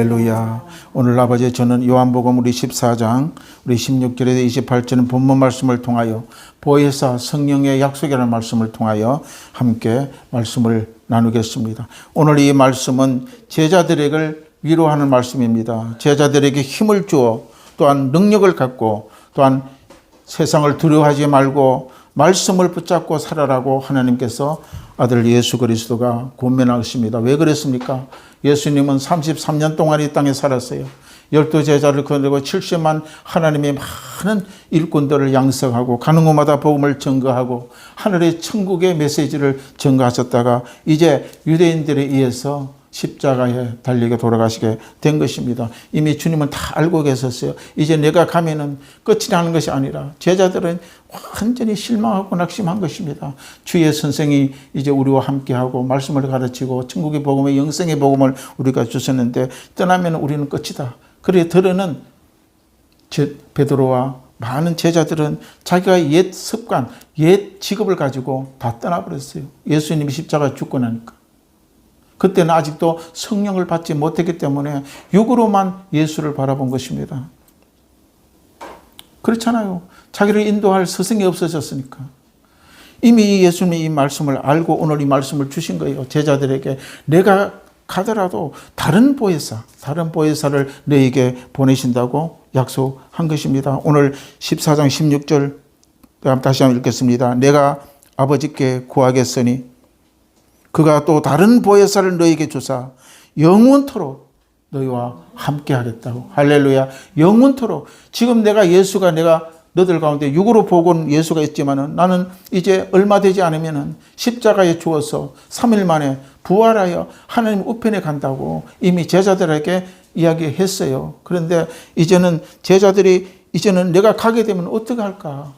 할렐루야. 오늘 아버지 저는 요한복음 우리 14장 우리 16절에서 28절은 본문 말씀을 통하여 보혜사 성령의 약속이라는 말씀을 통하여 함께 말씀을 나누겠습니다. 오늘 이 말씀은 제자들에게 위로하는 말씀입니다. 제자들에게 힘을 주어 또한 능력을 갖고 또한 세상을 두려워하지 말고 말씀을 붙잡고 살아라고 하나님께서 아들 예수 그리스도가 권면하십니다. 왜 그랬습니까? 예수님은 33년 동안 이 땅에 살았어요. 열두 제자를 거느리고 70만 하나님의 많은 일꾼들을 양성하고 가는 곳마다 복음을 증거하고 하늘의 천국의 메시지를 증거하셨다가 이제 유대인들에 의해서 십자가에 달리게 돌아가시게 된 것입니다. 이미 주님은 다 알고 계셨어요. 이제 내가 가면은 끝이 나는 것이 아니라 제자들은 완전히 실망하고 낙심한 것입니다. 주의 선생이 이제 우리와 함께하고 말씀을 가르치고 천국의 복음의 영생의 복음을 우리가 주셨는데 떠나면 우리는 끝이다. 그래 들으는 베드로와 많은 제자들은 자기가 옛 습관, 옛 직업을 가지고 다 떠나버렸어요. 예수님이 십자가 죽고 나니까. 그때는 아직도 성령을 받지 못했기 때문에 육으로만 예수를 바라본 것입니다. 그렇잖아요. 자기를 인도할 스승이 없어졌으니까. 이미 예수님이 이 말씀을 알고 오늘 이 말씀을 주신 거예요. 제자들에게 내가 가더라도 다른 보혜사, 다른 보혜사를 너에게 보내신다고 약속한 것입니다. 오늘 14장 16절 다시 한번 읽겠습니다. 내가 아버지께 구하겠으니 그가 또 다른 보혜사를 너에게 주사 영원토록 너희와 함께 하겠다고. 할렐루야. 영원토록. 지금 내가 예수가 내가 너들 가운데 육으로 보고는 예수가 있지만은 나는 이제 얼마 되지 않으면은 십자가에 죽어서 3일 만에 부활하여 하나님 우편에 간다고 이미 제자들에게 이야기했어요. 그런데 이제는 제자들이 이제는 내가 가게 되면 어떻게 할까?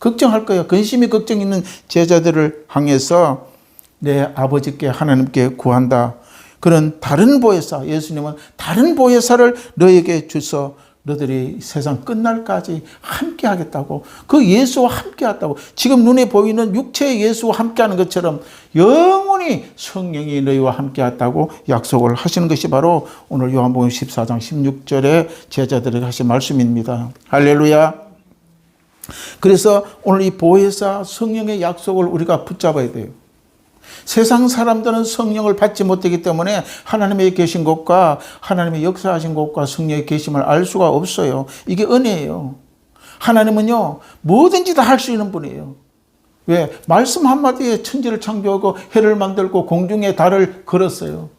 걱정할 거예요. 근심이 걱정 있는 제자들을 향해서 내 아버지께 하나님께 구한다. 그런 다른 보혜사, 예수님은 다른 보혜사를 너에게 주서 너들이 세상 끝날까지 함께 하겠다고. 그 예수와 함께 하다고. 지금 눈에 보이는 육체의 예수와 함께 하는 것처럼 영원히 성령이 너희와 함께 하다고 약속을 하시는 것이 바로 오늘 요한복음 14장 16절에 제자들에게 하신 말씀입니다. 할렐루야. 그래서 오늘 이 보혜사 성령의 약속을 우리가 붙잡아야 돼요. 세상 사람들은 성령을 받지 못하기 때문에 하나님의 계신 곳과 하나님의 역사하신 곳과 성령의 계심을 알 수가 없어요. 이게 은혜예요. 하나님은요, 뭐든지 다 할 수 있는 분이에요. 왜? 말씀 한마디에 천지를 창조하고 해를 만들고 공중에 달을 걸었어요.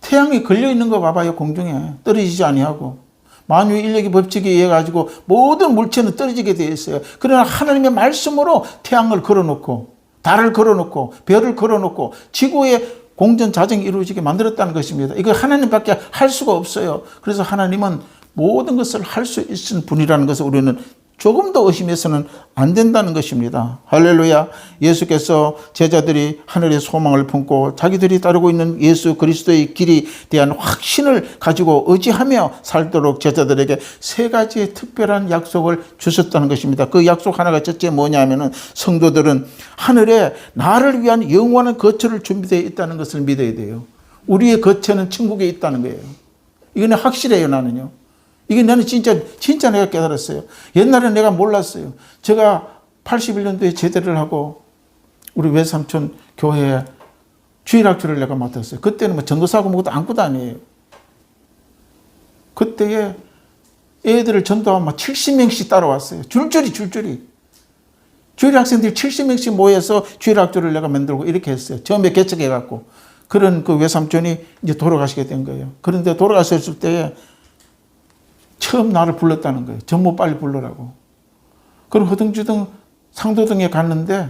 태양이 걸려있는 거 봐봐요, 공중에. 떨어지지 아니하고. 만유 인력의 법칙에 의해 가지고 모든 물체는 떨어지게 되어 있어요. 그러나 하나님의 말씀으로 태양을 걸어놓고 달을 걸어놓고 별을 걸어놓고 지구에 공전 자정이 이루어지게 만들었다는 것입니다. 이거 하나님밖에 할 수가 없어요. 그래서 하나님은 모든 것을 할 수 있는 분이라는 것을 우리는 조금 더 의심해서는 안 된다는 것입니다. 할렐루야. 예수께서 제자들이 하늘의 소망을 품고 자기들이 따르고 있는 예수 그리스도의 길이 대한 확신을 가지고 의지하며 살도록 제자들에게 세 가지의 특별한 약속을 주셨다는 것입니다. 그 약속 하나가 첫째 뭐냐면은 성도들은 하늘에 나를 위한 영원한 거처를 준비되어 있다는 것을 믿어야 돼요. 우리의 거처는 천국에 있다는 거예요. 이거는 확실해요, 나는요. 이게 나는 진짜, 진짜 내가 깨달았어요. 옛날에 내가 몰랐어요. 제가 81년도에 제대를 하고 우리 외삼촌 교회에 주일학교를 내가 맡았어요. 그때는 뭐 전도사고 뭐도 아무것도 아니에요. 그때에 애들을 전도하면 막 70명씩 따라왔어요. 줄줄이, 줄줄이. 주일 학생들이 70명씩 모여서 주일 학교를 내가 만들고 이렇게 했어요. 처음에 개척해갖고. 그런 그 외삼촌이 이제 돌아가시게 된 거예요. 그런데 돌아가셨을 때에 처음 나를 불렀다는 거예요. 전무 빨리 불러라고. 그럼 허둥지둥 상도동에 갔는데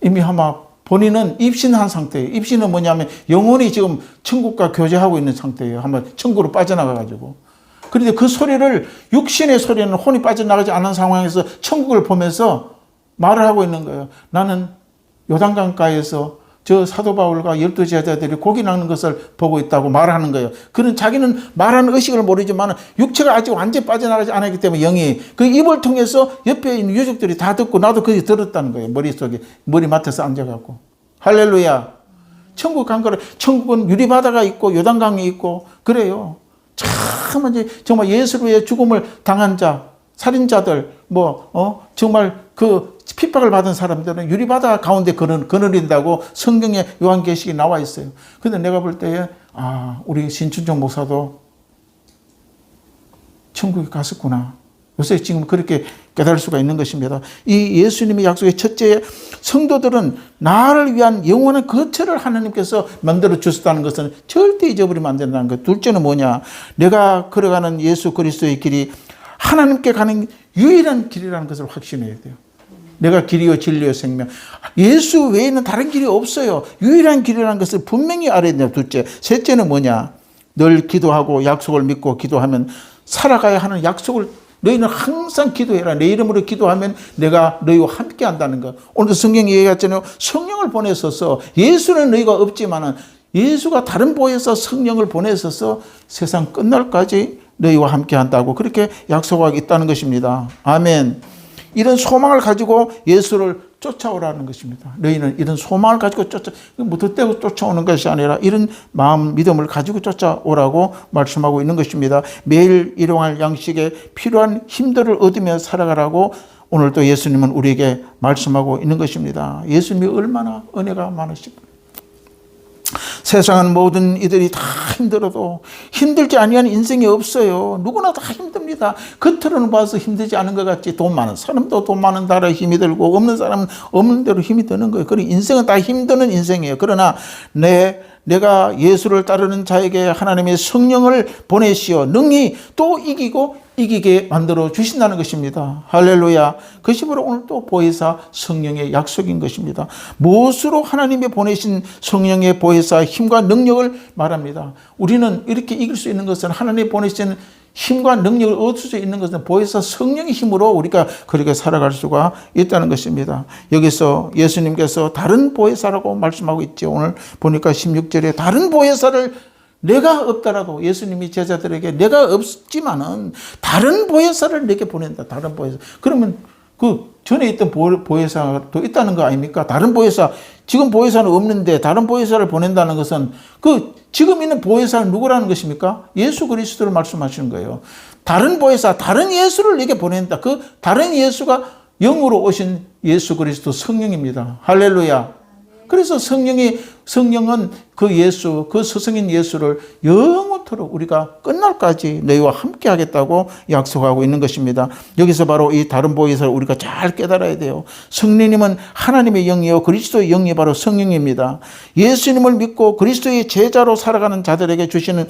이미 아마 본인은 입신한 상태예요. 입신은 뭐냐면 영혼이 지금 천국과 교제하고 있는 상태예요. 한번 천국으로 빠져나가가지고. 그런데 그 소리를 육신의 소리는 혼이 빠져나가지 않은 상황에서 천국을 보면서 말을 하고 있는 거예요. 나는 요단강가에서 저 사도 바울과 열두 제자들이 고기 낚는 것을 보고 있다고 말하는 거예요. 그는 자기는 말하는 의식을 모르지만 육체가 아직 완전히 빠져나가지 않았기 때문에 영이 그 입을 통해서 옆에 있는 유족들이 다 듣고 나도 그게 들었다는 거예요. 머릿속에 머리맡에서 앉아갖고 할렐루야. 천국 간 거를 천국은 유리바다가 있고 요단강이 있고 그래요. 참 이제 정말 위해 죽음을 당한 자, 살인자들, 뭐, 어, 정말 그 핍박을 받은 사람들은 유리바다 가운데 그늘, 그늘인다고 성경에 요한계시기 나와 있어요. 근데 내가 볼 때에, 아, 우리 신춘종 목사도 천국에 갔었구나. 요새 지금 그렇게 깨달을 수가 있는 것입니다. 이 예수님의 약속의 첫째 성도들은 나를 위한 영원한 거처를 하나님께서 만들어 주셨다는 것은 절대 잊어버리면 안 된다는 것. 둘째는 뭐냐? 내가 걸어가는 예수 그리스도의 길이 하나님께 가는 유일한 길이라는 것을 확신해야 돼요. 내가 길이요 진리요 생명. 예수 외에는 다른 길이 없어요. 유일한 길이라는 것을 분명히 알아야 돼요. 둘째. 셋째는 뭐냐? 늘 기도하고 약속을 믿고 기도하면 살아가야 하는 약속을 너희는 항상 기도해라. 내 이름으로 기도하면 내가 너희와 함께 한다는 것. 오늘 성경이 얘기했잖아요. 성령을 보내서서 예수는 너희가 없지만은 예수가 다른 보혜사 성령을 보내서서 세상 끝날까지 너희와 함께 한다고 그렇게 약속하고 있다는 것입니다. 아멘. 이런 소망을 가지고 예수를 쫓아오라는 것입니다. 너희는 이런 소망을 가지고 쫓아, 무턱대고 쫓아오는 것이 아니라 이런 마음, 믿음을 가지고 쫓아오라고 말씀하고 있는 것입니다. 매일 일용할 양식에 필요한 힘들을 얻으며 살아가라고 오늘도 예수님은 우리에게 말씀하고 있는 것입니다. 예수님이 얼마나 은혜가 많으십니까? 세상은 모든 이들이 다 힘들어도 힘들지 아니한 인생이 없어요. 누구나 다 힘듭니다. 겉으로는 봐서 힘들지 않은 것 같지. 돈 많은 사람도 돈 많은 나라 힘이 들고 없는 사람은 없는 대로 힘이 드는 거예요. 그리고 인생은 다 힘드는 인생이에요. 그러나 내 내가 예수를 따르는 자에게 하나님의 성령을 보내시어 능히 또 이기고 이기게 만들어 주신다는 것입니다. 할렐루야. 그것이 바로 오늘 또 보혜사 성령의 약속인 것입니다. 무엇으로 하나님이 보내신 성령의 보혜사 힘과 능력을 말합니다. 우리는 이렇게 이길 수 있는 것은 하나님이 보내신 힘과 능력을 얻을 수 있는 것은 보혜사 성령의 힘으로 우리가 그렇게 살아갈 수가 있다는 것입니다. 여기서 예수님께서 다른 보혜사라고 말씀하고 있죠. 오늘 보니까 16절에 다른 보혜사를 내가 없더라도 예수님이 제자들에게 내가 없지만은 다른 보혜사를 내게 보낸다. 다른 보혜사. 그러면 그 전에 있던 보- 보혜사도 있다는 거 아닙니까? 다른 보혜사, 지금 보혜사는 없는데 다른 보혜사를 보낸다는 것은 그 지금 있는 보혜사는 누구라는 것입니까? 예수 그리스도를 말씀하시는 거예요. 다른 보혜사, 다른 예수를 내게 보낸다. 그 다른 예수가 영으로 오신 예수 그리스도 성령입니다. 할렐루야. 그래서 성령이 성령은 그 예수, 그 스승인 예수를 영원토록 우리가 끝날까지 너희와 함께 하겠다고 약속하고 있는 것입니다. 여기서 바로 이 다른 보혜사를 우리가 잘 깨달아야 돼요. 성령님은 하나님의 영이요 그리스도의 영이 바로 성령입니다. 예수님을 믿고 그리스도의 제자로 살아가는 자들에게 주시는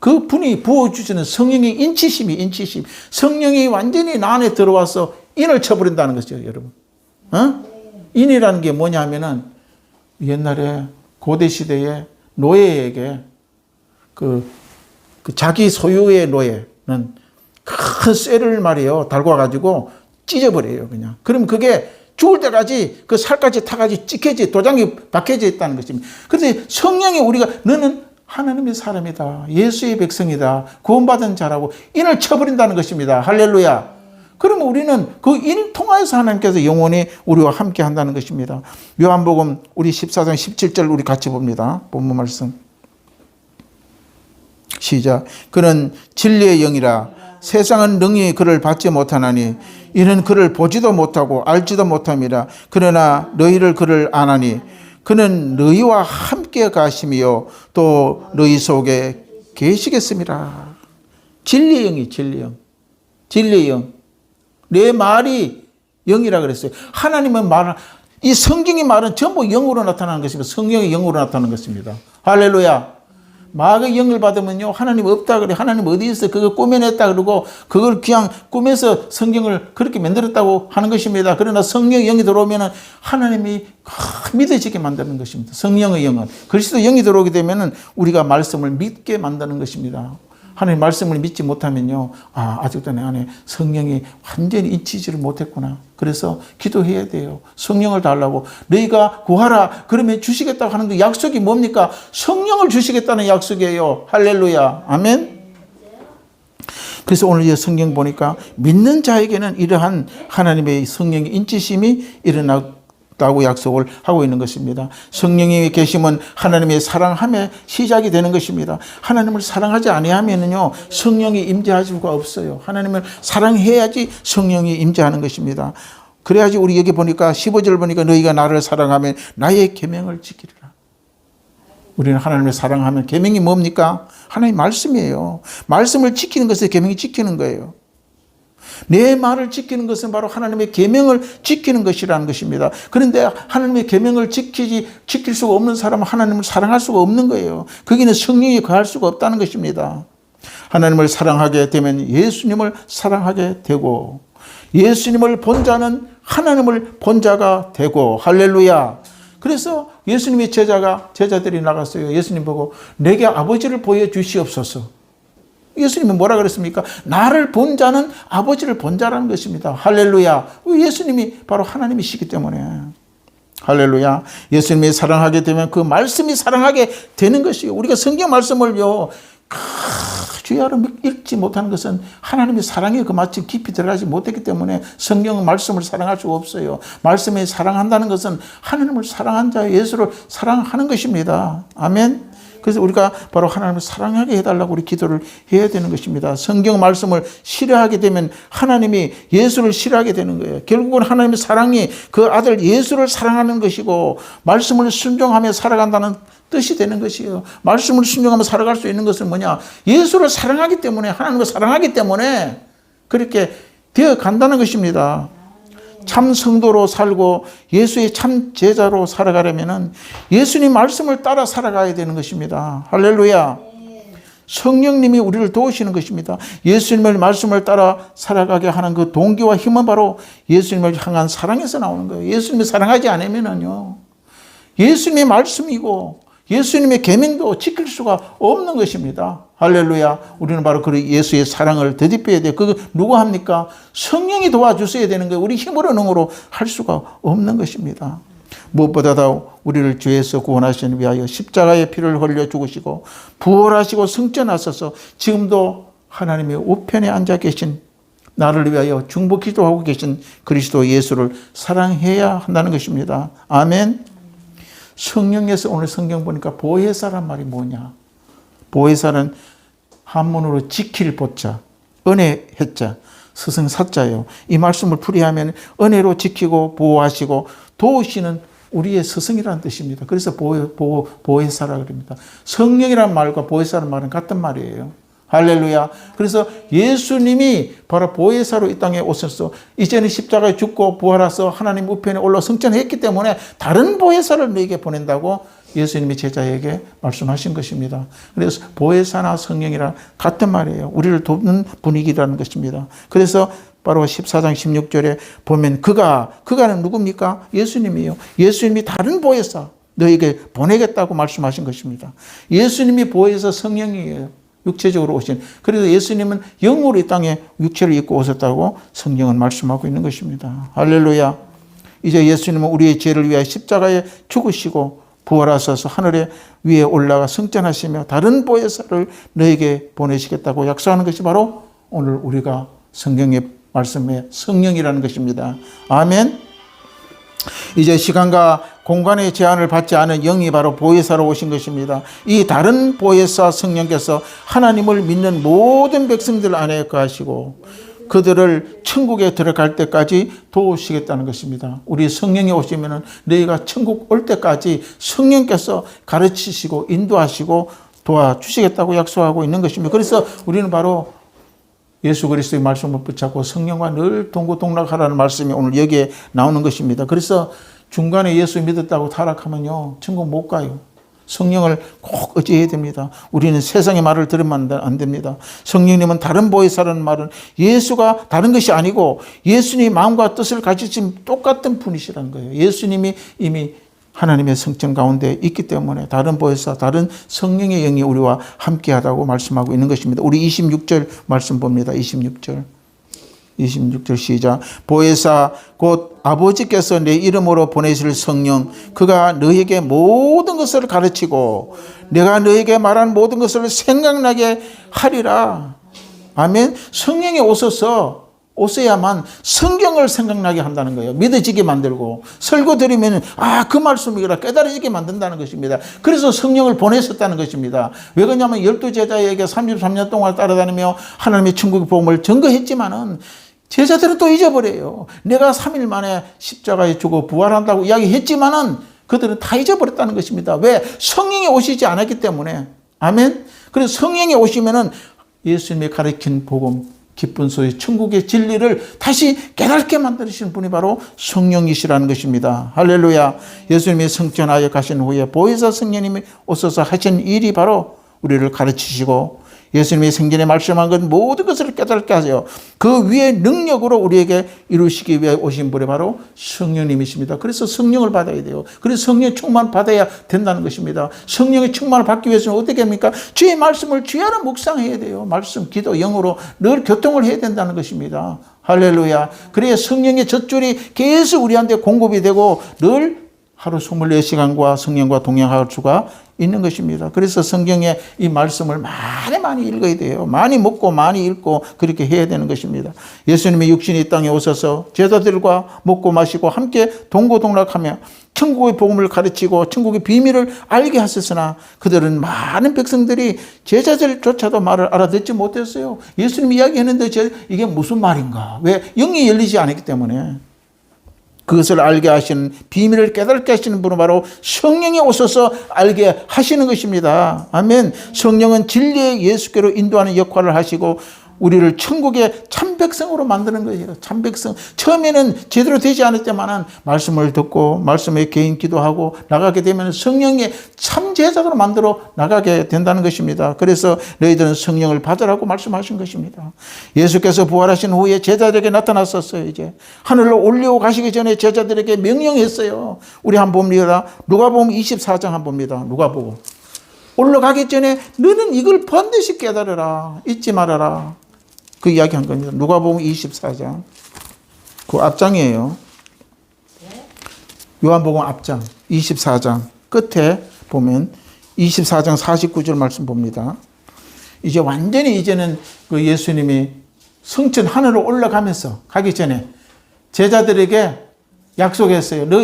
그 분이 부어주시는 성령의 인치심이 인치심. 성령이 완전히 나 안에 들어와서 인을 쳐버린다는 것이죠, 여러분. 어? 인이라는 게 뭐냐 하면은 옛날에 고대 시대에 노예에게 그, 그 자기 소유의 노예는 큰 쇠를 말이에요 달고 가지고 찢어버려요 그냥. 그럼 그게 죽을 때까지 그 살까지 타가지 찍혀지 도장이 박혀져 있다는 것입니다. 그래서 성령이 우리가 너는 하나님의 사람이다. 예수의 백성이다. 구원받은 자라고 인을 쳐버린다는 것입니다. 할렐루야. 그러면 우리는 그인 통하여서 하나님께서 영원히 우리와 함께 한다는 것입니다. 요한복음 우리 14장 17절 우리 같이 봅니다. 본문 말씀. 시작. 그는 진리의 영이라 세상은 능히 그를 받지 못하나니 이는 그를 보지도 못하고 알지도 못함이라 그러나 너희를 그를 아나니 그는 너희와 함께 가심이요 또 너희 속에 계시겠습니다. 진리의 영이 진리의 영. 진리의 영. 내 말이 영이라 그랬어요. 하나님은 말은 이 성경의 말은 전부 영으로 나타나는 것입니다. 성령의 영으로 나타나는 것입니다. 할렐루야. 마귀의 영을 받으면요 하나님 없다 그래 하나님 어디 있어 그거 꾸며냈다 그러고 그걸 그냥 꾸며서 성경을 그렇게 만들었다고 하는 것입니다 그러나 성령의 영이 들어오면은 하나님이 믿어지게 만드는 것입니다 성령의 영은 그리스도 영이 들어오게 되면은 우리가 말씀을 믿게 만드는 것입니다 하나님 말씀을 믿지 못하면요. 아 아직도 내 안에 성령이 완전히 인치지를 못했구나. 그래서 기도해야 돼요. 성령을 달라고. 너희가 구하라. 그러면 주시겠다고 하는 그 약속이 뭡니까? 성령을 주시겠다는 약속이에요. 할렐루야. 아멘. 그래서 오늘 이 성경 보니까 믿는 자에게는 이러한 하나님의 성령의 인치심이 일어나 다고 약속을 하고 있는 것입니다. 성령이 계시면 하나님의 사랑함의 시작이 되는 것입니다. 하나님을 사랑하지 아니하면은요 성령이 임재할 수가 없어요. 하나님을 사랑해야지 성령이 임재하는 것입니다. 그래야지 우리 여기 보니까 15절 보니까 너희가 나를 사랑하면 나의 계명을 지키리라. 우리는 하나님을 사랑하면 계명이 뭡니까? 하나님 말씀이에요. 말씀을 지키는 것에 계명이 지키는 거예요. 내 말을 지키는 것은 바로 하나님의 계명을 지키는 것이라는 것입니다. 그런데 하나님의 계명을 지키지 지킬 수가 없는 사람은 하나님을 사랑할 수가 없는 거예요. 거기는 성령이 거할 수가 없다는 것입니다. 하나님을 사랑하게 되면 예수님을 사랑하게 되고 예수님을 본 자는 하나님을 본 자가 되고 할렐루야. 그래서 예수님의 제자가 제자들이 나갔어요. 예수님 보고 내게 아버지를 보여 주시옵소서. 예수님은 뭐라 그랬습니까? 나를 본 자는 아버지를 본 자라는 것입니다. 할렐루야. 예수님이 바로 하나님이시기 때문에. 할렐루야. 예수님이 사랑하게 되면 그 말씀이 사랑하게 되는 것이요. 우리가 성경 말씀을요, 주야로 읽지 못하는 것은 하나님의 사랑에 그 마침 깊이 들어가지 못했기 때문에 성경은 말씀을 사랑할 수가 없어요. 말씀에 사랑한다는 것은 하나님을 사랑한 자 예수를 사랑하는 것입니다. 아멘. 그래서 우리가 바로 하나님을 사랑하게 해달라고 우리 기도를 해야 되는 것입니다. 성경 말씀을 싫어하게 되면 하나님이 예수를 싫어하게 되는 거예요. 결국은 하나님의 사랑이 그 아들 예수를 사랑하는 것이고 말씀을 순종하며 살아간다는 뜻이 되는 것이에요. 말씀을 순종하며 살아갈 수 있는 것은 뭐냐? 예수를 사랑하기 때문에 하나님을 사랑하기 때문에 그렇게 되어 간다는 것입니다. 참 성도로 살고 예수의 참 제자로 살아가려면은 예수님 말씀을 따라 살아가야 되는 것입니다. 할렐루야. 성령님이 우리를 도우시는 것입니다. 예수님의 말씀을 따라 살아가게 하는 그 동기와 힘은 바로 예수님을 향한 사랑에서 나오는 거예요. 예수님을 사랑하지 않으면은요. 예수님의 말씀이고 예수님의 계명도 지킬 수가 없는 것입니다. 할렐루야. 우리는 바로 그 예수의 사랑을 되짚어야 돼. 그거 누가 합니까? 성령이 도와주셔야 되는 거예요. 우리 힘으로 능으로 할 수가 없는 것입니다. 무엇보다도 우리를 죄에서 구원하시는 위하여 십자가의 피를 흘려 죽으시고 부활하시고 승천하셔서 지금도 하나님의 우편에 앉아 계신 나를 위하여 중보 기도하고 계신 그리스도 예수를 사랑해야 한다는 것입니다. 아멘. 성령에서 오늘 성경 보니까 보혜사란 말이 뭐냐? 보혜사는 한문으로 지킬 보자, 은혜 했자, 스승 사자예요. 이 말씀을 풀이하면 은혜로 지키고 보호하시고 도우시는 우리의 스승이라는 뜻입니다. 그래서 보호, 보호, 보혜사라 그럽니다. 성령이라는 말과 보혜사라는 말은 같은 말이에요. 할렐루야. 그래서 예수님이 바로 보혜사로 이 땅에 오셔서 이제는 십자가에 죽고 부활해서 하나님 우편에 올라 승천했기 때문에 다른 보혜사를 너에게 보낸다고 예수님이 제자에게 말씀하신 것입니다. 그래서 보혜사나 성령이랑 같은 말이에요. 우리를 돕는 분위기라는 것입니다. 그래서 바로 14장 16절에 보면 그가 그가는 누굽니까? 예수님이에요. 예수님이 다른 보혜사 너에게 보내겠다고 말씀하신 것입니다. 예수님이 보혜사 성령이에요. 육체적으로 오신. 그래서 예수님은 영으로 이 땅에 육체를 입고 오셨다고 성경은 말씀하고 있는 것입니다. 할렐루야. 이제 예수님은 우리의 죄를 위하여 십자가에 죽으시고 부활하셔서 하늘에 위에 올라가 승천하시며 다른 보혜사를 너에게 보내시겠다고 약속하는 것이 바로 오늘 우리가 성경의 말씀의 성령이라는 것입니다. 아멘. 이제 시간과 공간의 제한을 받지 않은 영이 바로 보혜사로 오신 것입니다. 이 다른 보혜사 성령께서 하나님을 믿는 모든 백성들 안에 거하시고 그들을 천국에 들어갈 때까지 도우시겠다는 것입니다. 우리 성령이 오시면은 너희가 천국 올 때까지 성령께서 가르치시고 인도하시고 도와주시겠다고 약속하고 있는 것입니다. 그래서 우리는 바로 예수 그리스도의 말씀을 붙잡고 성령과 늘 동고동락하라는 말씀이 오늘 여기에 나오는 것입니다. 그래서 중간에 예수 믿었다고 타락하면요, 천국 못 가요. 성령을 꼭 의지해야 됩니다. 우리는 세상의 말을 들으면 안 됩니다. 성령님은 다른 보혜사라는 말은 예수가 다른 것이 아니고 예수님 마음과 뜻을 가지신 똑같은 분이시라는 거예요. 예수님이 이미 하나님의 성전 가운데 있기 때문에 다른 보혜사, 다른 성령의 영이 우리와 함께하다고 말씀하고 있는 것입니다. 우리 26절 말씀 봅니다. 26절. 26절 시작. 보혜사 곧 아버지께서 내 이름으로 보내실 성령 그가 너에게 모든 것을 가르치고 내가 너에게 말한 모든 것을 생각나게 하리라. 아멘. 성령이 오셔서 오셔야만 성경을 생각나게 한다는 거예요. 믿어지게 만들고 설교 드리면 아 그 말씀이라 깨달아지게 만든다는 것입니다. 그래서 성령을 보내셨다는 것입니다. 왜 그러냐면 열두 제자에게 33년 동안 따라다니며 하나님의 천국의 복음을 증거했지만은 제자들은 또 잊어버려요. 내가 3일 만에 십자가에 죽어 부활한다고 이야기했지만은 그들은 다 잊어버렸다는 것입니다. 왜? 성령이 오시지 않았기 때문에. 아멘. 그래서 성령이 오시면은 예수님이 가르친 복음, 기쁜 소리, 천국의 진리를 다시 깨닫게 만드시는 분이 바로 성령이시라는 것입니다. 할렐루야. 예수님이 성전하여 가신 후에 보혜사 성령님이 오셔서 하신 일이 바로 우리를 가르치시고 예수님이 생전에 말씀한 것 모든 것을 깨닫게 하세요. 그 위에 능력으로 우리에게 이루시기 위해 오신 분이 바로 성령님이십니다. 그래서 성령을 받아야 돼요. 그래서 성령 충만 받아야 된다는 것입니다. 성령의 충만을 받기 위해서는 어떻게 합니까? 주의 말씀을 안에 묵상해야 돼요. 말씀, 기도, 영으로 늘 교통을 해야 된다는 것입니다. 할렐루야. 그래야 성령의 젖줄이 계속 우리한테 공급이 되고 늘 하루 24시간과 성령과 동행할 수가 있는 것입니다. 그래서 성경에 이 말씀을 많이 많이 읽어야 돼요. 많이 먹고 많이 읽고 그렇게 해야 되는 것입니다. 예수님이 육신이 이 땅에 오셔서 제자들과 먹고 마시고 함께 동고동락하며 천국의 복음을 가르치고 천국의 비밀을 알게 하셨으나 그들은 많은 백성들이 제자들조차도 말을 알아듣지 못했어요. 예수님 이야기했는데 이게 무슨 말인가? 왜 영이 열리지 않았기 때문에. 그것을 알게 하시는 비밀을 깨닫게 하시는 분은 바로 성령이 오셔서 알게 하시는 것입니다. 아멘. 성령은 진리의 예수께로 인도하는 역할을 하시고 우리를 천국의 참백성으로 만드는 거예요. 참백성. 처음에는 제대로 되지 않았지만은 말씀을 듣고 말씀에 개인 기도하고 나가게 되면 성령의 참제자로 만들어 나가게 된다는 것입니다. 그래서 너희들은 성령을 받으라고 말씀하신 것입니다. 예수께서 부활하신 후에 제자들에게 나타났었어요. 이제 하늘로 올려 가시기 전에 제자들에게 명령했어요. 우리 한번 봅니다. 누가복음 24장 한번 봅니다. 누가복음. 올라가기 전에 너는 이걸 반드시 깨달으라. 잊지 말아라. 그 이야기 한 겁니다. 누가복음 24장. 그 앞장이에요. 요한복음 앞장 24장 끝에 보면 24장 49절 말씀 봅니다. 이제 완전히 이제는 그 예수님이 성천 하늘로 올라가면서 가기 전에 제자들에게 약속했어요. 너,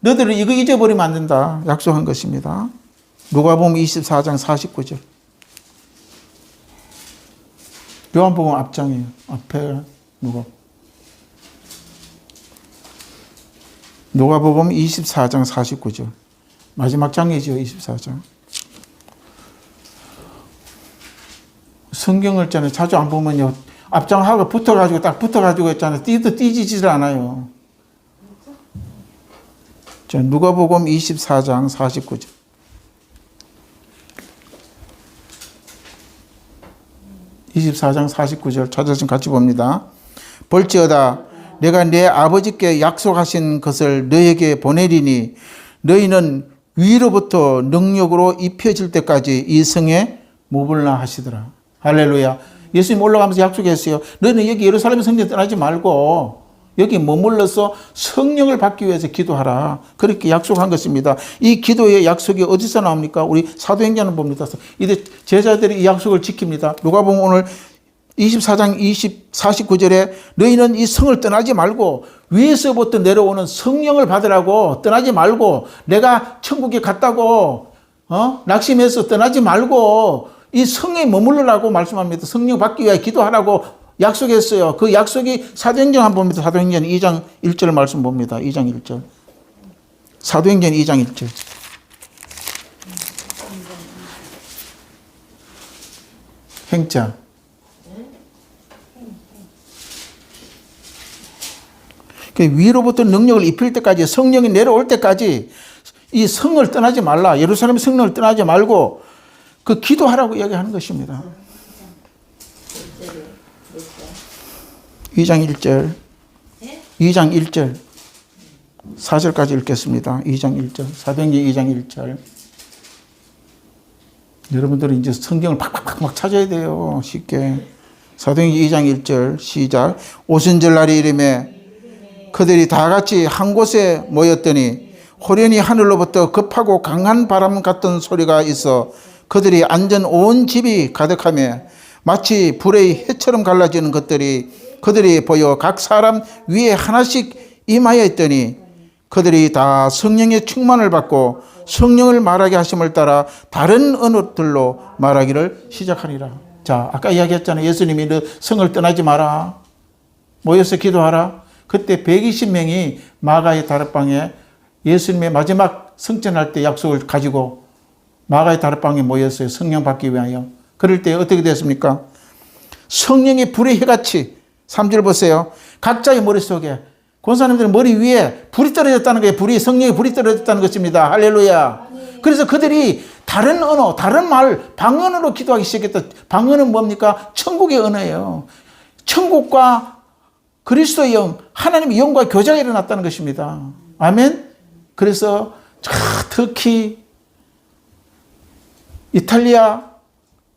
너들은 이거 잊어버리면 안 된다. 약속한 것입니다. 누가복음 24장 49절. 요한복음 앞장이에요. 앞에 누가? 누가복음 24장 49절. 마지막 장이죠, 24장. 성경을 있잖아요. 자주 안 보면요. 앞장하고 붙어가지고 딱 붙어가지고 있잖아요. 뛰도 뛰지질 않아요. 자, 누가복음 24장 49절. (24장 49절) 찾아서 같이 봅니다. 볼지어다 내가 내 아버지께 약속하신 것을 너에게 보내리니 너희는 위로부터 능력으로 입혀질 때까지 이 성에 머물라 하시더라. 할렐루야. 예수님 올라가면서 약속했어요. 너는 여기 예루살렘 성전 떠나지 말고 여기 머물러서 성령을 받기 위해서 기도하라. 그렇게 약속한 것입니다. 이 기도의 약속이 어디서 나옵니까? 우리 사도행전을 봅니다. 이제 제자들이 이 약속을 지킵니다. 누가 보면 오늘 24장 20, 49절에 너희는 이 성을 떠나지 말고 위에서부터 내려오는 성령을 받으라고 떠나지 말고 내가 천국에 갔다고 어? 낙심해서 떠나지 말고 이 성에 머물러라고 말씀합니다. 성령 받기 위해 기도하라고 약속했어요. 그 약속이 사도행전 한번 봅니다. 사도행전 2장 1절 말씀 봅니다. 2장 1절. 사도행전 2장 1절. 행자. 그 위로부터 능력을 입힐 때까지 성령이 내려올 때까지 이 성을 떠나지 말라. 예루살렘 성령을 떠나지 말고 그 기도하라고 이야기하는 것입니다. 2장 1절. 2장 1절. 4절까지 읽겠습니다. 2장 1절. 사도행전 2장 1절. 여러분들은 이제 성경을 팍팍팍 막 찾아야 돼요. 쉽게. 사도행전 2장 1절 시작. 오순절 날이 이름에 그들이 다 같이 한 곳에 모였더니 호련히 하늘로부터 급하고 강한 바람 같은 소리가 있어 그들이 앉은 온 집이 가득하며 마치 불의 해처럼 갈라지는 것들이 그들이 보여 각 사람 위에 하나씩 임하여 있더니 그들이 다 성령의 충만을 받고 성령을 말하게 하심을 따라 다른 언어들로 말하기를 시작하니라. 자, 아까 이야기했잖아요. 예수님이 너 성을 떠나지 마라. 모여서 기도하라. 그때 120명이 마가의 다락방에 예수님의 마지막 성전할 때 약속을 가지고 마가의 다락방에 모였어요. 성령 받기 위하여. 그럴 때 어떻게 됐습니까? 성령의 불의 해같이 3절 보세요. 각자의 머릿속에 권사님들 머리 위에 불이 떨어졌다는 거예요. 불이 성령의 불이 떨어졌다는 것입니다. 할렐루야. 그래서 그들이 다른 언어, 다른 말, 방언으로 기도하기 시작했다. 방언은 뭡니까? 천국의 언어예요. 천국과 그리스도의 영, 하나님의 영과 교제가 일어났다는 것입니다. 아멘. 그래서 특히 이탈리아,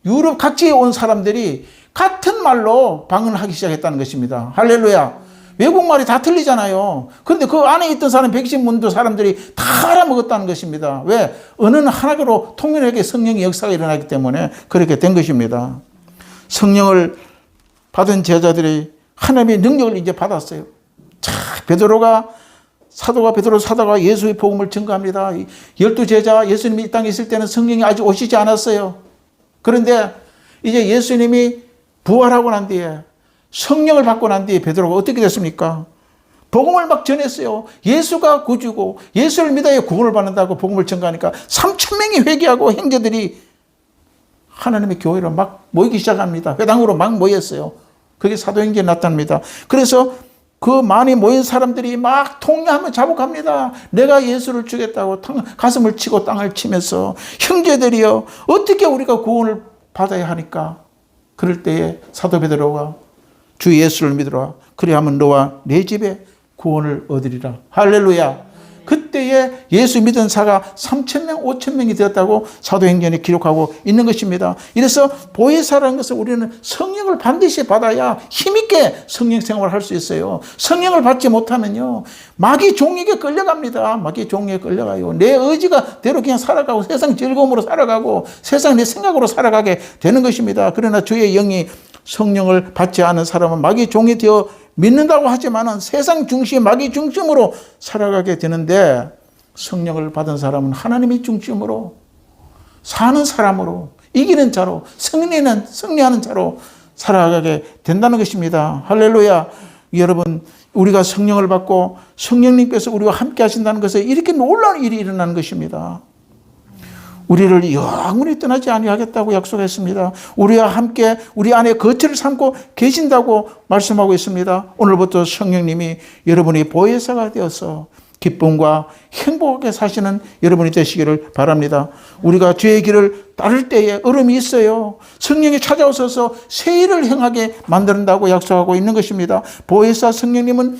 유럽 각지에 온 사람들이 같은 말로 방언을 하기 시작했다는 것입니다. 할렐루야. 외국말이 다 틀리잖아요. 그런데 그 안에 있던 사람 110문도 사람들이 다 알아먹었다는 것입니다. 왜? 언어는 하나로 통일하게 성령의 역사가 일어나기 때문에 그렇게 된 것입니다. 성령을 받은 제자들이 하나님의 능력을 이제 받았어요. 자, 베드로가 사도가 베드로 사도가 예수의 복음을 증거합니다. 열두 제자 예수님이 이 땅에 있을 때는 성령이 아직 오시지 않았어요. 그런데 이제 예수님이 부활하고 난 뒤에 성령을 받고 난 뒤에 베드로가 어떻게 됐습니까? 복음을 막 전했어요. 예수가 구주고 예수를 믿어야 구원을 받는다고 복음을 전가하니까 3천 명이 회개하고 형제들이 하나님의 교회로 막 모이기 시작합니다. 회당으로 막 모였어요. 그게 사도행전에 나타납니다. 그래서 그 많이 모인 사람들이 막 통야하며 자복합니다. 내가 예수를 주겠다고 가슴을 치고 땅을 치면서 형제들이여 어떻게 우리가 구원을 받아야 하니까 그럴 때에 사도 베드로가 주 예수를 믿으라. 그리하면 너와 내 집에 구원을 얻으리라. 할렐루야. 그때에 예수 믿은 사가 3천명, 5천명이 되었다고 사도행전에 기록하고 있는 것입니다. 이래서 보혜사라는 것은 우리는 성령을 반드시 받아야 힘있게 성령 생활을 할 수 있어요. 성령을 받지 못하면요. 마귀 종에게 끌려갑니다. 마귀 종에게 끌려가요. 내 의지가 대로 그냥 살아가고 세상 즐거움으로 살아가고 세상 내 생각으로 살아가게 되는 것입니다. 그러나 주의 영이 성령을 받지 않은 사람은 마귀 종이 되어 믿는다고 하지만은 세상 중심, 마귀 중심으로 살아가게 되는데 성령을 받은 사람은 하나님의 중심으로 사는 사람으로 이기는 자로 승리는 승리하는 자로 살아가게 된다는 것입니다. 할렐루야. 여러분 우리가 성령을 받고 성령님께서 우리와 함께 하신다는 것에 이렇게 놀라운 일이 일어나는 것입니다. 우리를 영원히 떠나지 아니하겠다고 약속했습니다. 우리와 함께 우리 안에 거처를 삼고 계신다고 말씀하고 있습니다. 오늘부터 성령님이 여러분이 보혜사가 되어서 기쁨과 행복하게 사시는 여러분이 되시기를 바랍니다. 우리가 죄의 길을 따를 때에 얼음이 있어요. 성령이 찾아오셔서 새 일을 행하게 만든다고 약속하고 있는 것입니다. 보혜사 성령님은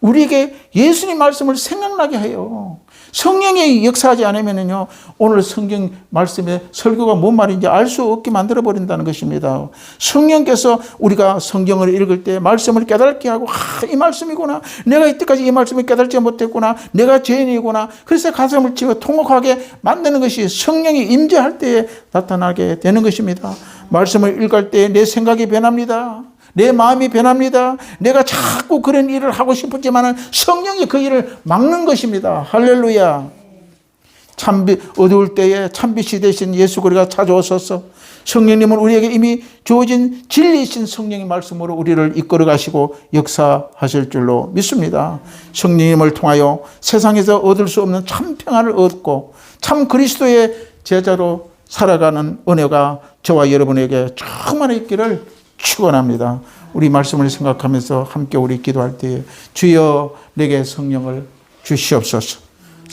우리에게 예수님 말씀을 생각나게 해요. 성령이 역사하지 않으면요, 오늘 성경 말씀의 설교가 뭔 말인지 알 수 없게 만들어 버린다는 것입니다. 성령께서 우리가 성경을 읽을 때 말씀을 깨닫게 하고, 아, 이 말씀이구나. 내가 이때까지 이 말씀을 깨닫지 못했구나. 내가 죄인이구나. 그래서 가슴을 치고 통곡하게 만드는 것이 성령이 임재할 때에 나타나게 되는 것입니다. 말씀을 읽을 때 내 생각이 변합니다. 내 마음이 변합니다. 내가 자꾸 그런 일을 하고 싶었지만 성령이 그 일을 막는 것입니다. 할렐루야. 참빛, 어두울 때에 참빛이 되신 예수 그리가 찾아오셔서 성령님은 우리에게 이미 주어진 진리이신 성령의 말씀으로 우리를 이끌어 가시고 역사하실 줄로 믿습니다. 성령님을 통하여 세상에서 얻을 수 없는 참 평안을 얻고 참 그리스도의 제자로 살아가는 은혜가 저와 여러분에게 충만히 있기를 축원합니다. 우리 말씀을 생각하면서 함께 우리 기도할 때에 주여 내게 성령을 주시옵소서.